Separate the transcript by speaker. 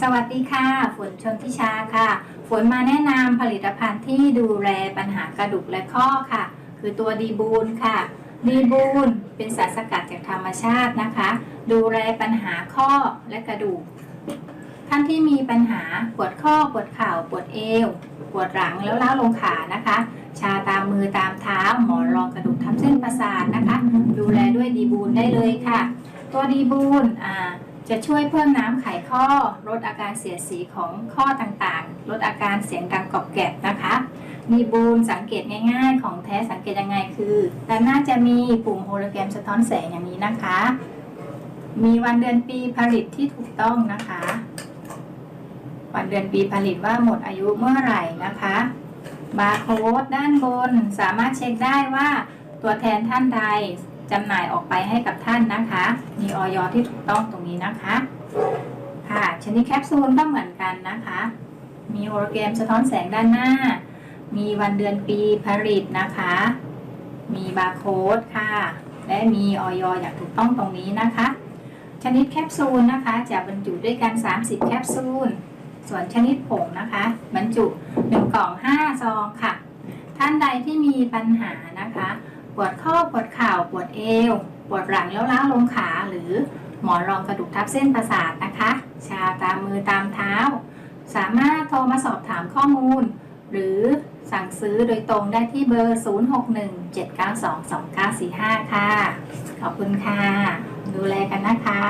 Speaker 1: สวัสดีค่ะ ฝนชนทิชาค่ะ ฝนมาแนะนำผลิตภัณฑ์ที่ดูแลปัญหากระดูกและข้อค่ะ คือตัวดีบูนค่ะ ดีบูนเป็นสารสกัดจากธรรมชาตินะคะ ดูแลปัญหาข้อและกระดูก ท่านที่มีปัญหาปวดข้อปวดเข่าปวดเอว ปวดหลังแล้วล้าลงขานะคะ ชาตามมือตามเท้าหมอนรองกระดูกทับเส้นประสาทนะคะ ดูแลด้วยดีบูนได้เลยค่ะ ตัวดีบูนอ่า จะช่วยเพิ่มน้ำไขข้อ ลดอาการเสียสีของข้อต่างๆ ลดอาการเสียงดังกรอบแกรบนะคะดีบูนสังเกตง่ายๆ ของแท้สังเกตยังไงคือด้านหน้าจะมีปุ่มโฮโลแกรมสะท้อนแสงอย่างนี้นะคะ มีวันเดือนปีผลิตที่ถูกต้องนะคะ วันเดือนปีผลิตว่าหมดอายุเมื่อไหร่นะคะบาร์โค้ดด้านบนสามารถเช็คได้ว่าตัวแทนท่านใด จำหน่ายออกไปให้กับท่านนะคะ มีออยที่ถูกต้องตรงนี้นะคะ ค่ะ ชนิดแคปซูลก็เหมือนกันนะคะ มีโฮโลแกรมสะท้อนแสงด้านหน้า มีวันเดือนปีผลิตนะคะ มีบาร์โค้ดค่ะ และมีออยอย่างถูกต้องตรงนี้นะคะ ชนิดแคปซูลนะคะจะบรรจุด้วยกัน 30 แคปซูล ส่วนชนิดผงนะคะ บรรจุ1กล่อง5ซองค่ะ ท่านใดที่มีปัญหานะคะ ปวดข้อปวดเข่าปวดเอว ปวดหลังแล้วล้าลงขาหรือหมอนรองกระดูกทับเส้นประสาทนะคะ ชาตามมือตามเท้า สามารถโทรมาสอบถามข้อมูล หรือสั่งซื้อโดยตรงได้ที่เบอร์ 0617922945 ค่ะ ขอบคุณค่ะ ดูแลกันนะคะ